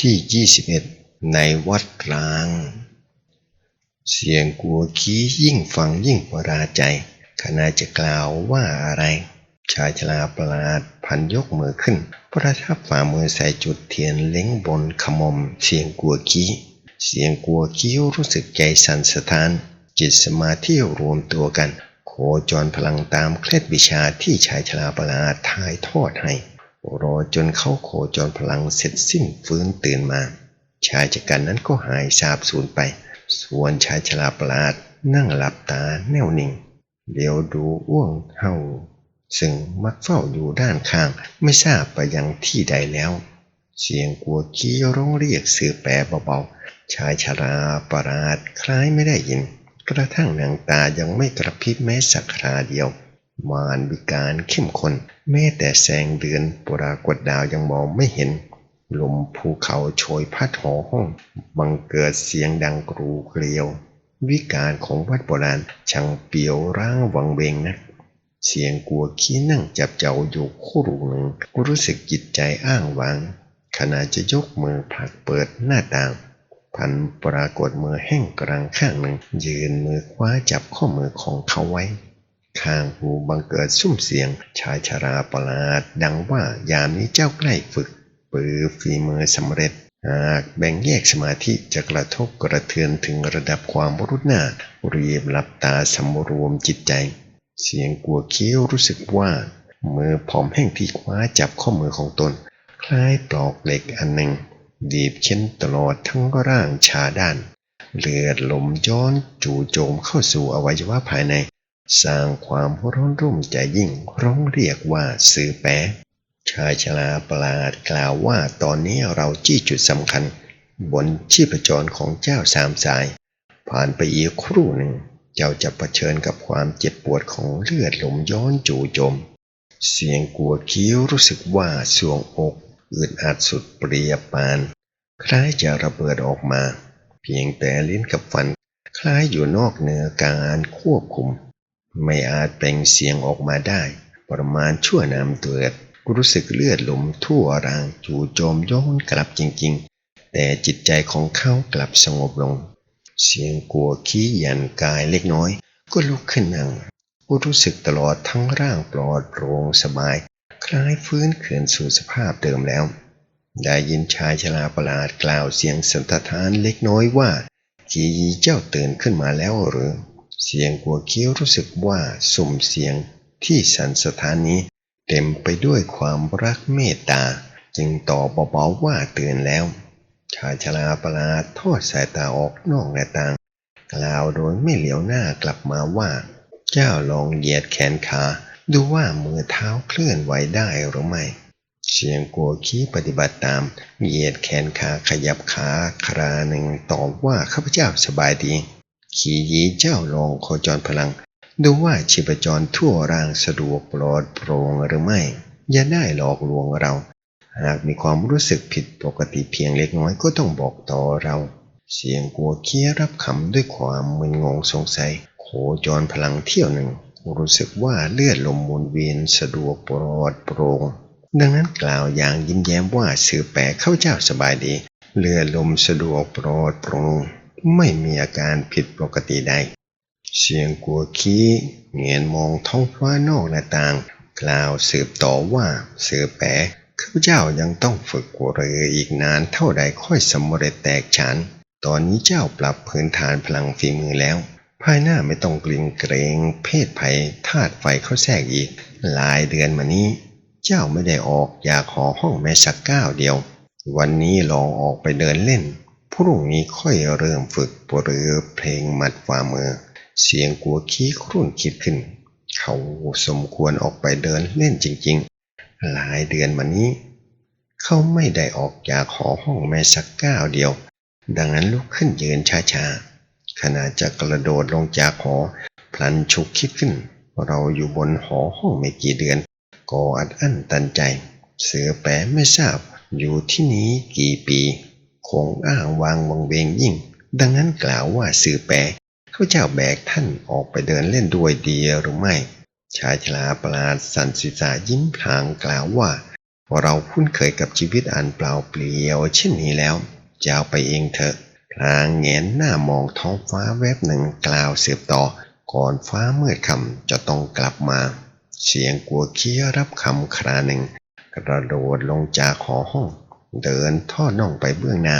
ที่ 21 ในวัดร้าง เสียงกัวขี้ยิ่งฟังยิ่งประหลาใจขณะจะกล่าวว่าอะไร ชายชราประหลาดพันยกมือขึ้น ประทับฝ่ามือใส่จุดเทียนเล้งบนขมม เสียงกัวขี้เสียงกัวขี้รู้สึกใจสั่นสะท้าน จิตสมาธิรวมตัวกัน โคจรพลังตามเคล็ดวิชาที่ชายชราประหลาดถ่ายทอดให้ รอจนเข้าโคจรพลังเสร็จสิ้นฟื้นตื่นมา ชายจักรันนั้นก็หายสาบสูญไป ส่วนชายชราประหลาดนั่งหลับตาแน่วนิ่งเดี๋ยวดูอ้วงเฮาซึ่งมักเฝ้าอยู่ด้านข้าง ไม่ทราบไปยังที่ใดแล้ว เสียงกัวกี้ร้องเรียกสื่อแปรเบาๆ ชายชราประหลาดคล้ายไม่ได้ยิน กระทั่งนางตายังไม่กระพริบแม้สักคราเดียว มารวิการเข้มข้นแม้แต่แสงเดือนปรากฏดาวยังมองไม่เห็น ลมภูเขาโชยพัดหอห้อง บังเกิดเสียงดังกรูเกลียว วิการของวัดโบราณช่างเปียวร้างวังเวงนักเสียงกลัวขี้นั่งจับเจ้าอยู่คู่รูหนึ่งรู้สึกจิตใจอ้างวาง ขณะจะยกมือผลักเปิดหน้าต่าง พันปรากฏมือแห้งกลางข้างหนึ่ง ยืนมือคว้าจับข้อมือของเขาไว้ ข้างหูบังเกิดซุ้มเสียง ชายชราประหลาด ดังว่ายามนี้เจ้าใกล้ฝึก ปือฝีมือสำเร็จ หากแบ่งแยกสมาธิจะกระทบกระเทือนถึงระดับความรุนหน้ารีบหลับตาสำรวมจิตใจ เสียงกลัวเคี้ยวรู้สึกว่า มือผอมแห้งที่คว้าจับข้อมือของตน คล้ายปลอกเหล็กอันหนึ่ง ดีบเค้นตลอดทั้งร่างชาด้านเลือดลมย้อนจู่โจมเข้าสู่อวัยวะภายใน สร้างความร้อนรุ่มใจยิ่งร้องเรียกว่าสื่อแปะชายชราประหลาดกล่าวว่าตอนนี้เราจี้จุดสำคัญ บนชีพจรของเจ้าสามสาย ผ่านไปอีกครู่หนึ่ง เจ้าจะเผชิญกับความเจ็บปวดของเลือดลมย้อนจู่โจม เสียงกลัวเคี้ยวรู้สึกว่าสวงอกอึดอัดสุดเปรียบปาน คล้ายจะระเบิดออกมา เพียงแต่ลิ้นกับฟัน คล้ายอยู่นอกเหนือการควบคุม ไม่อาจเปล่งเสียงออกมาได้ ประมาณชั่วนามเตือดรู้สึกเลือดลมทั่วร่างจู่โจมย้อนกลับจริงๆ แต่จิตใจของเขากลับสงบลง เสียงกลัวขี้ยันกายเล็กน้อย ก็ลุกขึ้นนั่งรู้สึกตลอดทั้งร่างปลอดโปร่งสบาย คล้ายฟื้นคืนสู่สภาพเดิมแล้ว ได้ยินชายชราประหลาดกล่าวเสียงสันทานเล็กน้อยว่าขีเจ้าตื่นขึ้นมาแล้วหรือ เสียงกัวเคี้ยวรู้สึกว่าสุ่มเสียงที่สันสถานนี้เต็มไปด้วยความรักเมตตา จึงตอบเบาๆว่าเตื่นแล้วชายชราประหลาดทอดสายตาออกนอกหน้าต่าง กล่าวโดยไม่เหลียวหน้ากลับมาว่า เจ้าลองเหยียดแขนขาดูว่ามือเท้าเคลื่อนไหวได้หรือไม่ เสียงกัวขี้ปฏิบัติตาม เหยียดแขนขาขยับขาคราหนึ่งตอบว่าข้าพเจ้าสบายดี ขี่ยีเจ้าลองโคจรพลัง ดูว่าชีพจรทั่วร่างสะดวกปลอดโปร่งหรือไม่ อย่าได้หลอกลวงเรา หากมีความรู้สึกผิดปกติเพียงเล็กน้อยก็ต้องบอกต่อเรา เสียงกัวเคี้ยรับคำด้วยความมึนงงสงสัย โคจรพลังเที่ยวหนึ่ง รู้สึกว่าเลือดลมมุนเวียนสะดวกปลอดโปร่งดังนั้นกล่าวอย่างยิ้มแย้มว่าสื่อแปลเข้าเจ้าสบายดี เลือดลมสะดวกปลอดโปร่ง ไม่มีอาการผิดปกติใด เสียงกัวขี้เงียนมองท้องฟ้านอกหน้าต่าง กล่าวสืบต่อว่าเสือแปะข้าพเจ้ายังต้องฝึกเรืออีกนานเท่าใดค่อยสำเร็จแตกฉานตอนนี้เจ้าปรับพื้นฐานพลังฝีมือแล้ว ภายหน้าไม่ต้องกลิงเกรงเพศภัยธาตุไฟเข้าแทรกอีก หลายเดือนมานี้ เจ้าไม่ได้ออกอยากหอห้องแม้สักก้าวเดียว วันนี้ลองออกไปเดินเล่น พรุ่งนี้ค่อยเริ่มฝึกปรือเพลงมัดฝ่ามือ เสียงกัวขี้ครุ่นคิดขึ้น เขาสมควรออกไปเดินเล่นจริงๆ หลายเดือนมานี้ เขาไม่ได้ออกจากหอห้องแม้สักก้าวเดียว ดังนั้นลุกขึ้นยืนช้าๆขณะจะกระโดดลงจากหอ พลันฉุกคิดขึ้น เราอยู่บนหอห้องไม่กี่เดือน ก็อัดอั้นตันใจ เสือแปะไม่ทราบอยู่ที่นี้กี่ปี คงอ้างวางวังเวงยิ่ง ดังนั้นกล่าวว่าสื่อแปะเขาเจ้าแบกท่านออกไปเดินเล่นด้วยดีหรือไม่ ชายชราประหลาดสันศีษายิ้มพลางกล่าวว่า เราคุ้นเคยกับชีวิตอันเปล่าเปลี่ยวเช่นนี้แล้วเจะเอาไปเองเถอะพลางแงนหน้ามองท้องฟ้าแวบหนึ่งกล่าวเสืบต่อ ก่อนฟ้าเมืดค่ำจะต้องกลับมา เสียงกลัวเคี้ยรับคำคราหนึ่ง กระโดดลงจากหอห้อง เดินท่อน่องไปเบื้องหน้า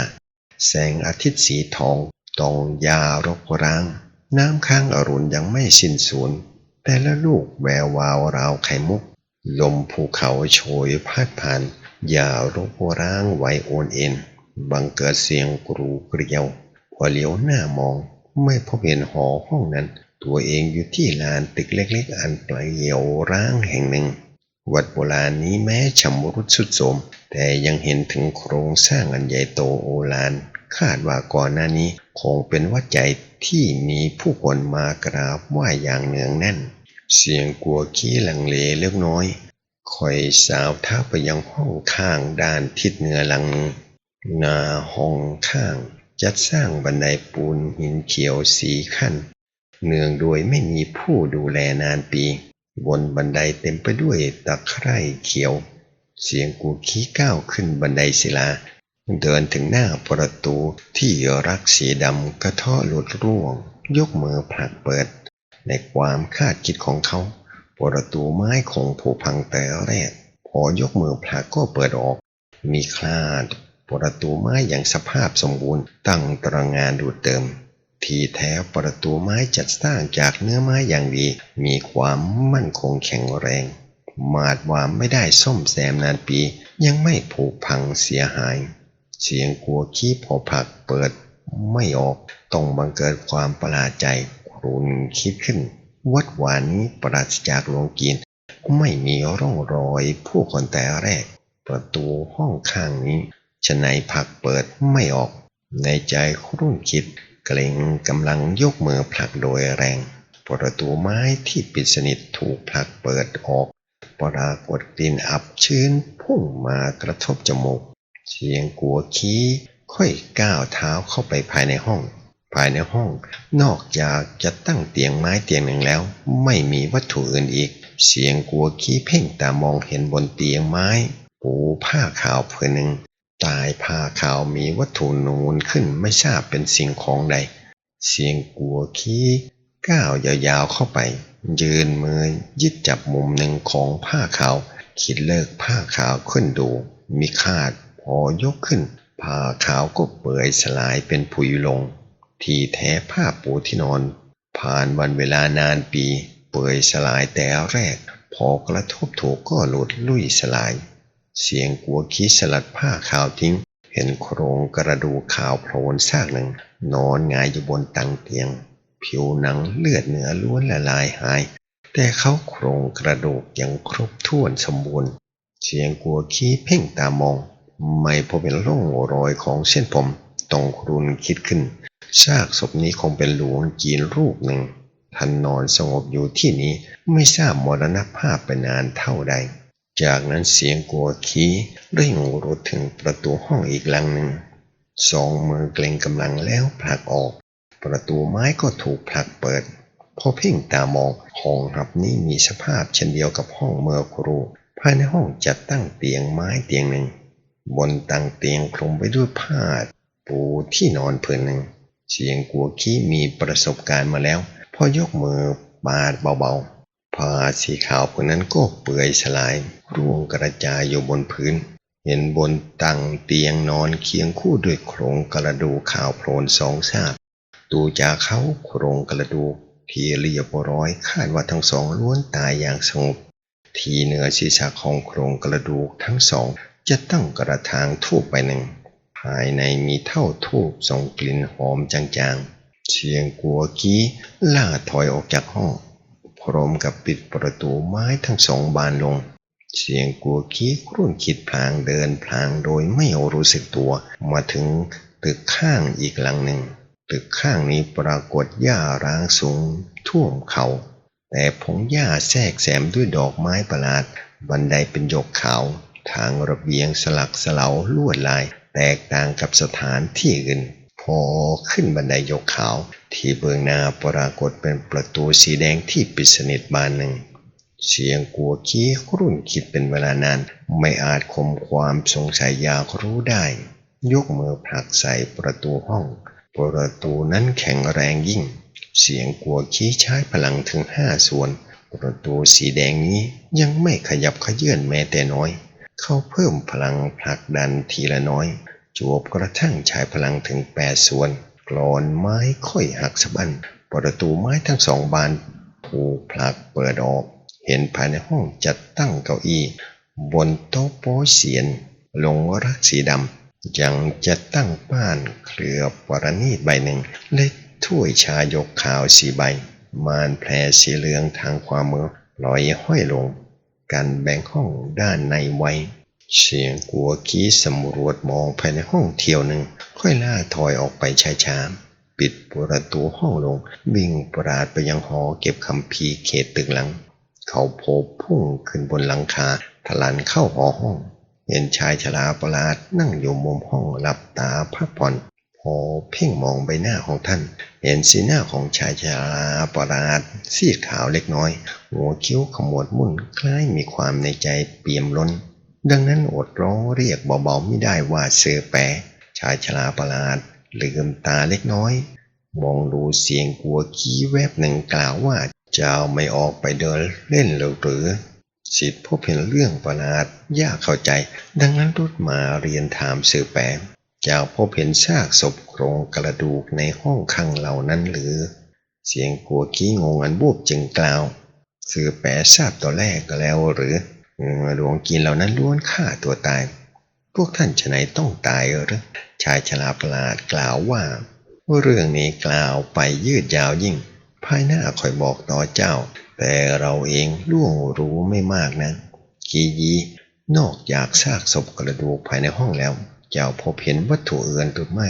แสงอาทิตย์สีทองตรงยารกร้าง น้ำค้างอรุณยังไม่สิ้นสูญแต่ละลูกแวววาวราวไข่มุก ลมภูเขาโชยพัดผ่านยารกร้างไหวโอนเอ็น บังเกิดเสียงกรูเกลียวพอเหลียวหน้ามองไม่พบเห็นหอห้องนั้น ตัวเองอยู่ที่ลานตึกเล็กๆ อันเปลี่ยวร้างแห่งหนึ่ง วัดโบราณนี้แม้ชำรุดสุดโทรมแต่ยังเห็นถึงโครงสร้างอันใหญ่โตโอฬารคาดว่าก่อนหน้านี้คงเป็นวัดใหญ่ที่มีผู้คนมากราบไหว้อย่างเนืองแน่น เสียงกลัวขี้ลังเลเล็กน้อยคอยสาวเท้าไปยังห้องข้างด้านทิศเหนือหลังหน้าห้องข้างจัดสร้างบันไดปูนหินเขียวสีขั้น เนื่องโดยไม่มีผู้ดูแลนานปี บนบันไดเต็มไปด้วยตะไคร่เขียว เสียงกูขี้ก้าวขึ้นบันไดศิลา เดินถึงหน้าประตูที่รักสีดำกระเทาะหลุดร่วง ยกมือผลักเปิด ในความคาดคิดของเขา ประตูไม้คงผุพังแต่แรก พอยกมือผลักก็เปิดออก มีคลาด ประตูไม้อย่างสภาพสมบูรณ์ตั้งตระงานดูเติม ทีแท้ประตูไม้จัดสร้างจากเนื้อไม้อย่างดี มีความมั่นคงแข็งแรง มาดว่าไม่ได้ซ่อมแซมนานปี ยังไม่ผุพังเสียหาย เสียงกลัวขี้พอผักเปิดไม่ออกต้องบังเกิดความประหลาดใจครุนคิดขึ้น วัดวานี้ปราศจากโรงกิน ไม่มีร่องรอยผู้คนแต่แรก ประตูห้องข้างนี้ฉะไหนผักเปิดไม่ออก ในใจครุ่นคิด เกรงกำลังยกมือผลักโดยแรง ประตูไม้ที่ปิดสนิทถูกผลักเปิดออก ปรากฏกลิ่นอับชื้นพุ่งมากระทบจมูก เสียงกัวขี้ค่อยก้าวเท้าเข้าไปภายในห้อง ภายในห้อง นอกจากจะตั้งเตียงไม้เตียงหนึ่งแล้ว ไม่มีวัตถุอื่นอีก เสียงกัวขี้เพ่งตามองเห็นบนเตียงไม้ ปูผ้าขาวผืนหนึ่ง ตายผ้าขาวมีวัตถุนูนขึ้นไม่ทราบเป็นสิ่งของใด เสียงกัวขี้ก้าวยาวๆเข้าไป ยืนมือยึดจับมุมหนึ่งของผ้าขาว คิดเลิกผ้าขาวขึ้นดู มีคาดพอยกขึ้น ผ้าขาวก็เปื่อยสลายเป็นผุยลง ที่แท้ผ้าปูที่นอน ผ่านวันเวลานานปี เปื่อยสลายแต่แรก พอกระทบถูกก็หลุดลุ่ยสลาย เสียงกัวคิดสลัดผ้าขาวทิ้ง เห็นโครงกระดูกขาวโพลนซากหนึ่ง นอนงายอยู่บนตังเตียง ผิวหนังเลือดเนื้อล้วนละลายหาย แต่เขาโครงกระดูกยังครบถ้วนสมบูรณ์ เสียงกัวขี้เพ่งตามอง ไม่พบเป็นร่องรอยของเส้นผมต้องครุนคิดขึ้นซากศพนี้คงเป็นหลวงจีนรูปหนึ่งท่านนอนสงบอยู่ที่นี้ไม่ทราบมรณภาพไปนานเท่าใด จากนั้นเสียงกัวขี้เร่งรุดถึงประตูห้องอีกหลังหนึ่ง สองมือเกรงกำลังแล้วผลักออก ประตูไม้ก็ถูกผลักเปิด พอเพ่งตามองห้องรับนี้มีสภาพเช่นเดียวกับห้องเมื่อครู ภายในห้องจัดตั้งเตียงไม้เตียงหนึ่ง บนตั้งเตียงคลุมไปด้วยผ้าปูที่นอนผืนหนึ่ง เสียงกัวขี้มีประสบการณ์มาแล้ว พอยกมือปาดเบาๆ ผ้าสีขาวผืนนั้นก็เปื่อยสลาย ร่วงกระจายอยู่บนพื้น เห็นบนตั้งเตียงนอนเคียงคู่ด้วยโครงกระดูกขาวโพลนสองซากดูจากเขาโครงกระดูกที่เรียบร้อยคาดว่าทั้งสองล้วนตายอย่างสงบที่เหนือศีรษะของโครงกระดูกทั้งสอง จะตั้งกระถางทูบไปหนึ่ง ภายในมีเท่าทูบส่งกลิ่นหอมจางๆเสียงกัวกี้ล่าถอยออกจากห้อง พร้อมกับปิดประตูไม้ทั้งสองบานลง เสียงกัวกี้ครุ่นคิดพลางเดินพลางโดยไม่รู้สึกตัวมาถึงตึกข้างอีกหลังหนึ่ง ตึกข้างนี้ปรากฏหญ้าร้างสูงท่วมเขา แต่พงหญ้าแทรกแซมด้วยดอกไม้ประหลาด บันไดเป็นยกขาว ทางระเบียงสลักสลาลวดลาย แตกต่างกับสถานที่อื่น พอขึ้นบันไดยกขาวที่เบื้องหน้าปรากฏเป็นประตูสีแดงที่ปิดสนิทบานหนึ่ง เสียงกัวกี้รุ่นคิดเป็นเวลานาน ไม่อาจข่มความสงสัยอยากรู้ได้ ยกมือผลักใส่ประตูห้อง ประตูนั้นแข็งแรงยิ่ง เสียงกัวกี้ใช้พลังถึงห้าส่วน ประตูสีแดงนี้ยังไม่ขยับขยื่นแม้แต่น้อย เขาเพิ่มพลังผลักดันทีละน้อย จวบกระทั่งใช้พลังถึงแปดส่วนกรอนไม้ค่อยหักสะบั้นประตูไม้ทั้งสองบานถูกผลักเปิดออก เห็นภายในห้องจัดตั้งเก้าอี้ บนโต๊ะโป๊เสียน ลงรักสีดำยังจะตั้งป้านเคลือบปรณีตใบหนึ่งและถ้วยชายกขาวสีใบ มานแพรสีเหลืองทางความมือลอยห้อยลงกันแบ่งห้องด้านในไว้ เสียงกัวกี้สำรวจมองภายในห้องเที่ยวหนึ่ง ค่อยล่าถอยออกไปช้าๆปิดประตูห้องลง วิ่งปราดไปยังหอเก็บคำพีร์เขตตึกหลัง เขาโผล่พุ่งขึ้นบนหลังคาทะลันเข้าหอห้อง เห็นชายชราประหลาดนั่งอยู่มุมห้องหลับตาพักผ่อนพอเพ่งมองใบหน้าของท่าน เห็นสีหน้าของชายชราประหลาดซีดขาวเล็กน้อย หัวคิ้วขมวดมุ่นคล้ายมีความในใจเปี่ยมล้น ดังนั้นอดร้องเรียกเบาๆไม่ได้ว่าเสือแปรชายชราประหลาดลืมตาเล็กน้อย มองดูเสียงกลัวขี้แวบหนึ่งกล่าวว่าเจ้าไม่ออกไปเดินเล่นหรือสิทธิ์พบเห็นเรื่องประหลาดยากเข้าใจ ดังนั้นรุดมาเรียนถามเสือแปมเจ้าพบเห็นซากศพโครงกระดูกในห้องข้างเหล่านั้นหรือ เสียงกลัวกี้งงอันบูบจึงกล่าวเสือแปะทราบตัวแรกก็แล้วหรือ หลวงกินเหล่านั้นล้วนฆ่าตัวตาย พวกท่านฉะไหนต้องตายหรือชายชราประหลาดกล่าวว่า เรื่องนี้กล่าวไปยืดยาวยิ่ง ภายหน้าคอยบอกต่อเจ้า แต่เราเองล่วงรู้ไม่มากนะกียีนอกจากซากศพกระดูกภายในห้องแล้วเจ้าพบเห็นวัตถุเอื่นหรือไม่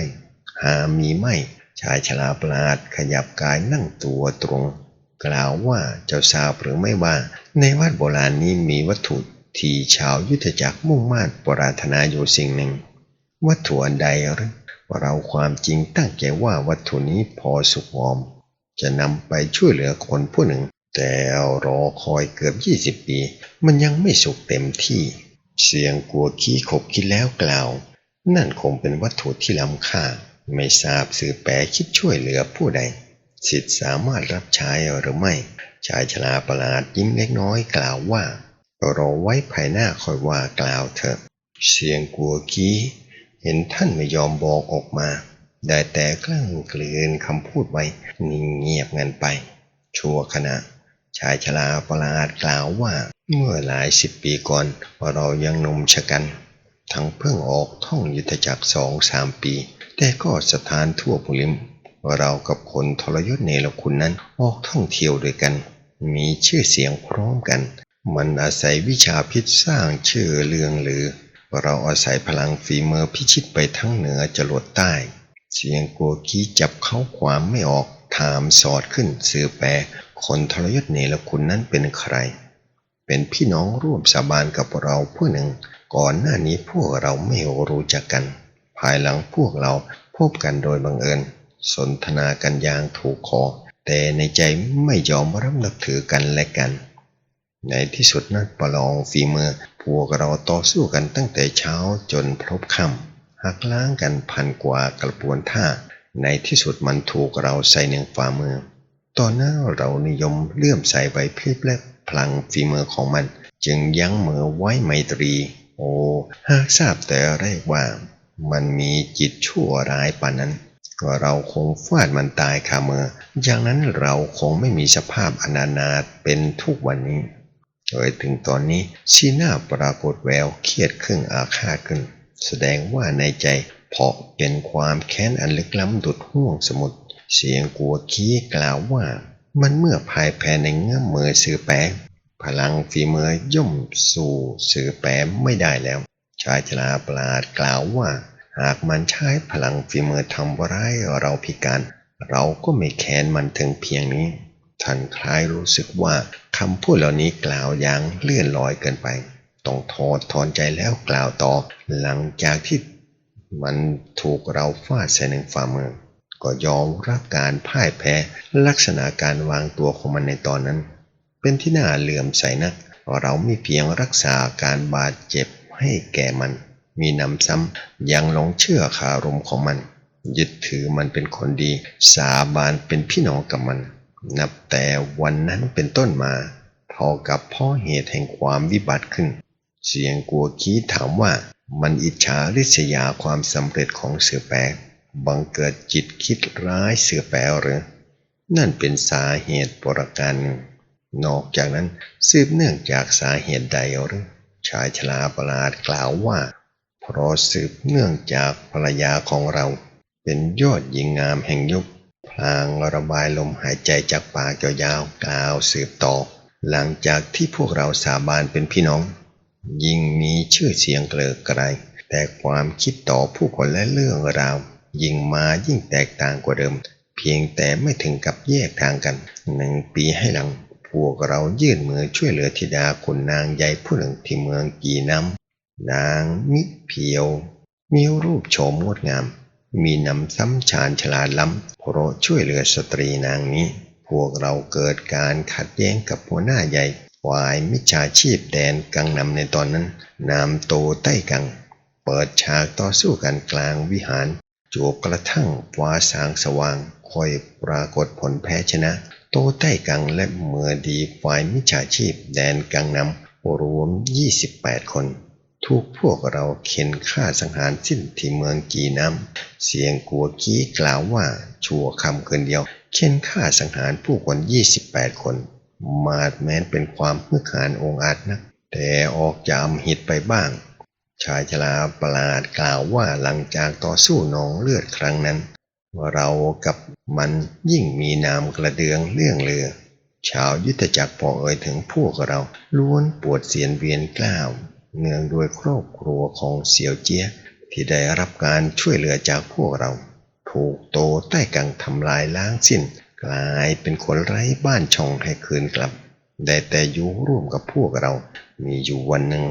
หามีไม่ ชายชราประหลาดขยับกายนั่งตัวตรง กล่าวว่าเจ้าทราบหรือไม่ว่า ในวัดโบราณนี้มีวัตถุที่ชาวยุทธจักรมุ่งมา่ปรารถนาอยู่สิ่งหนึ่ง วัตถุอันใดหรือเราความจริงตั้งใจว่าวัตถุนี้พอสุกงอม จะนำไปช่วยเหลือคนผู้หนึ่ง แต่รอคอยเกือบ 20 ปี มันยังไม่สุกเต็มที่ เสียงกลัวขี้ขบคิดแล้วกล่าว นั่นคงเป็นวัตถุที่ล้ำค่า ไม่ทราบสื่อแปรคิดช่วยเหลือผู้ใด สิทธิ์สามารถรับใช้หรือไม่ ชายชราประหลาดยิ้มเล็กน้อยกล่าวว่ารอไว้ภายหน้าคอยว่ากล่าวเถอะ เสียงกลัวกี้ เห็นท่านไม่ยอมบอกออกมา ได้แต่กลั้งกลืนคำพูดไว้นิ่งเงียบเงินไป ชั่วขณะ ชายชราประหลาดกล่าวว่า เมื่อหลายสิบปีก่อนเรายังหนุ่มชะกัน ทั้งเพิ่งออกท่องยุทธจักรสองสามปี แต่ก็สถานทั่วบุริม เรากับคนทรยศเนรคุณนั้นออกท่องเที่ยวด้วยกัน มีชื่อเสียงพร้อมกัน มันอาศัยวิชาพิษสร้างชื่อเรื่องหรือเราอาศัยพลังฝีมือพิชิตไปทั้งเหนือจรดใต้ เสียงโกกี้จับเข้าความไม่ออกถามสอดขึ้นสื่อแปลคนทรยศเนรคุณนั้นเป็นใคร เป็นพี่น้องร่วมสาบานกับเราผู้หนึ่ง ก่อนหน้านี้พวกเราไม่รู้จักกัน ภายหลังพวกเราพบกันโดยบังเอิญ สนทนากันอย่างถูกคอแต่ในใจไม่ยอมรับนับถือกันและกัน ในที่สุดนัดประลองฝีมือ พวกเราต่อสู้กันตั้งแต่เช้าจนพลบค่ำหักล้างกันพันกว่ากระบวนท่า ในที่สุดมันถูกเราใส่หนึ่งฝ่ามือ ตอนนั้นเรานิยมเลื่อมใส่ใบพลิบและพลังฝีมือของมัน จึงยั้งมือไว้ไมตรี โอหากทราบแต่แรกว่า มันมีจิตชั่วร้ายปานนั้น ก็เราคงฟาดมันตายคามืออย่างนั้นเราคงไม่มีสภาพอนานาถเป็นทุกวันนี้เอ่ยถึงตอนนี้สีหน้าปรากฏแววเครียดครึ่งอาฆาตขึ้น แสดงว่าในใจเพาะเป็นความแค้นอันลึกล้ำดุดห่วงสมุทรเสียงกัวขี้กล่าวว่า มันเมื่อภายแพ้ในเงื้อมมือสื่อแปมพลังฝีมือย่อมสู่สื่อแปมไม่ได้แล้ว ชายชราประหลาดกล่าวว่า หากมันใช้พลังฝีมือทำร้ายเราพิการ เราก็ไม่แค้นมันถึงเพียงนี้ ท่านคล้ายรู้สึกว่าคำพูดเหล่านี้กล่าวอย่างเลื่อนลอยเกินไป ต้องทอดถอนใจแล้วกล่าวต่อ หลังจากที่มันถูกเราฟาดใส่หนึ่งฝ่ามือ ก็ยอมรับการพ่ายแพ้ลักษณะการวางตัวของมันในตอนนั้น เป็นที่น่าเหลื่อมใสนัก เราไม่เพียงรักษาอาการบาดเจ็บให้แก่มัน มีนำซ้ำยังหลงเชื่อคารมของมัน ยึดถือมันเป็นคนดี สาบานเป็นพี่น้องกับมัน นับแต่วันนั้นเป็นต้นมาเท่ากับพ่อเหตุแห่งความวิบัติขึ้น เสียงกลัวกี้ถามว่ามันอิจฉาริษยาความสำเร็จของเสือแปะบังเกิดจิตคิดร้ายเสือแปะหรือ นั่นเป็นสาเหตุประการหนึ่งนอกจากนั้นสืบเนื่องจากสาเหตุใดหรือชายชราประหลาดกล่าวว่า ราะสืบเนื่องจากภรรยาของเรา เป็นยอดหญิงงามแห่งยุคพลางระบายลมหายใจจากปากยาวๆกล่าวสืบต่อ หลังจากที่พวกเราสาบานเป็นพี่น้อง ยิ่งมีชื่อเสียงเกลิกไกรแต่ความคิดต่อผู้คนและเรื่องราว ยิ่งมายิ่งแตกต่างกว่าเดิม เพียงแต่ไม่ถึงกับแยกทางกันหนึ่งปีให้หลัง พวกเรายื่นมือช่วยเหลือธิดาคุณนางใหญ่ผู้หนึ่งที่เมืองกีน้ำ นางมิเพียว มีรูปโฉมงดงาม มีนำซ้ำชาญฉลาดล้ำเพราะช่วยเหลือสตรีนางนี้ พวกเราเกิดการขัดแย้งกับหัวหน้าใหญ่ฝ่ายมิจฉาชีพแดนกังนำในตอนนั้นนามโตใต้กัง เปิดฉากต่อสู้กันกลางวิหารจวบกระทั่งฟ้าสางสว่างค่อยปรากฏผลแพ้ชนะ โตใต้กังและเมื่อดีฝ่ายมิจฉาชีพแดนกังนำรวม 28 คน ถูกพวกเราเข็นฆ่าสังหารสิ้นที่เมืองกีน้ำ เสียงกัวกี้กล่าวว่าชั่วคำคืนเดียวเข็นฆ่าสังหารผู้คน 28 คน มาดแม้นเป็นความฮึกหานองอาจนัก แต่ออกจามหิดไปบ้าง ชายชราประหลาดกล่าวว่าหลังจากต่อสู้นองเลือดครั้งนั้น เรากับมันยิ่งมีนามกระเดืองเรื่องเรือชาวยุทธจักรพอเอ่ยถึงพวกเราล้วนปวดเสียนเวียนกล้าว เนื่องด้วยครอบครัวของเสี่ยวเจียที่ได้รับการช่วยเหลือจากพวกเรา ถูกโตใต้กังทำลายล้างสิ้น กลายเป็นคนไร้บ้านช่องให้คืนกลับ ได้แต่อยู่ร่วมกับพวกเรา มีอยู่วันหนึ่ง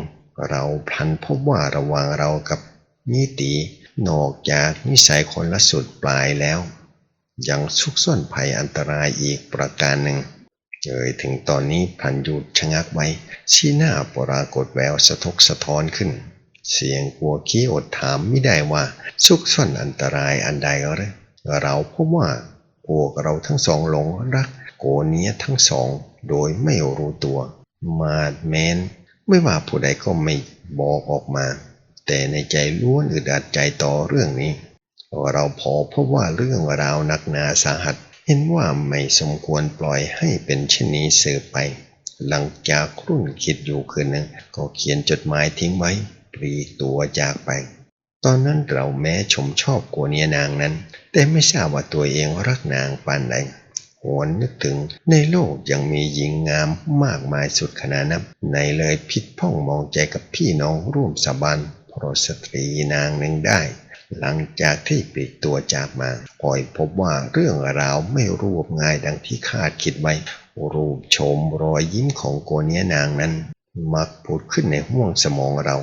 เราพลันพบว่าระหว่างเรากับนิตีนอกจากนิสัยคนละสุดปลายแล้ว ยังซุกซ่อนภัยอันตรายอีกประการหนึ่ง เอ่ยถึงตอนนี้พันยุดชะงักไว้ชี้หน้าปรากฏแววสะทกสะท้อนขึ้น เสียงกลัวขี้อดถามไม่ได้ว่าซุกซ่อนอันตรายอันใดหรือเราพบว่าพวกเราทั้งสองหลงรักโกเนียทั้งสองโดยไม่รู้ตัว มาดแมนไม่ว่าผู้ใดก็ไม่บอกออกมา แต่ในใจล้วนอึดอัดใจต่อเรื่องนี้ เราพอพบว่าเรื่องราวนักหนาสาหัส เห็นว่าไม่สมควรปล่อยให้เป็นเช่นนี้สืบไป หลังจากรุ่นคิดอยู่คืนหนึ่งก็เขียนจดหมายทิ้งไว้ปลีกตัวจากไป ตอนนั้นเราแม้ชมชอบกัวเนียนางนั้น แต่ไม่ทราบว่าตัวเองรักนางปานใดหวนนึกถึงในโลกยังมีหญิงงามมากมายสุดขนาดนับในเลยพิษพ่องมองใจกับพี่น้องร่วมสาบานเพราะสตรีนางหนึ่งได้ หลังจากที่ปลีกตัวจากมาคอยพบว่าเรื่องราวไม่รูปง่ายดังที่คาดคิดไว้ รูปชมรอยยิ้มของโกเนียนางนั้น มักผุดขึ้นในห้วงสมองเรา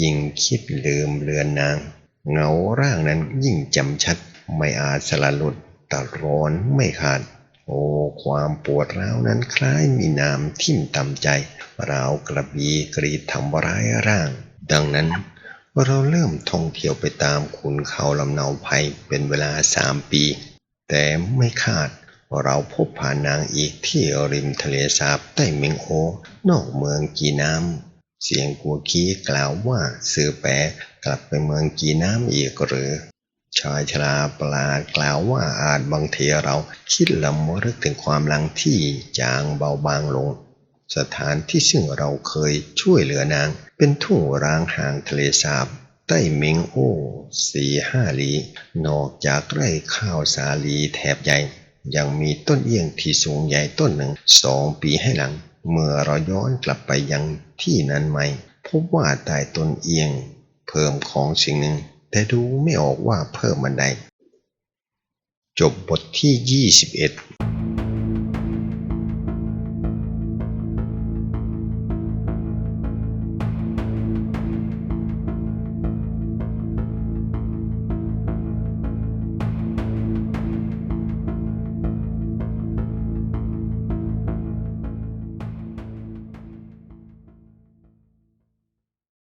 ยิ่งคิดลืมเลือนนาง เงาร่างนั้นยิ่งจำชัด ไม่อาจสละหลุดตัดร้อนไม่ขาด โอ้ความปวดร้าวนั้นคล้ายมีน้ำทิ่มตำใจราวกระบีกรีดทำร้ายร่าง ดังนั้น เราเริ่มท่องเที่ยวไปตามขุนเขาลำเนาภัยเป็นเวลาสามปี แต่ไม่คาดว่าเราพบผ่านนางอีกที่ริมทะเลสาบใต้เมงโอนอกเมืองกีน้ำ เสียงกัวกี้กล่าวว่าสื่อแปะกลับไปเมืองกีน้ำอีกหรือ ชายชราปลาดกล่าวว่าอาจบางทีเราคิดลำลึกถึงความหลังที่จางเบาบางลง สถานที่ซึ่งเราเคยช่วยเหลือนาง เป็นทุ่งร้างห่างทะเลสาบใต้เมงโอสี่ห้าลี นอกจากไร่ข้าวสาลีแถบใหญ่ ยังมีต้นเอี้ยงที่สูงใหญ่ต้นหนึ่งสองปีให้หลัง เมื่อเราย้อนกลับไปยังที่นั้นใหม่ พบว่าใต้ต้นเอียง เพิ่มของสิ่งหนึ่ง แต่ดูไม่ออกว่าเพิ่มมันใด จบบทที่ 21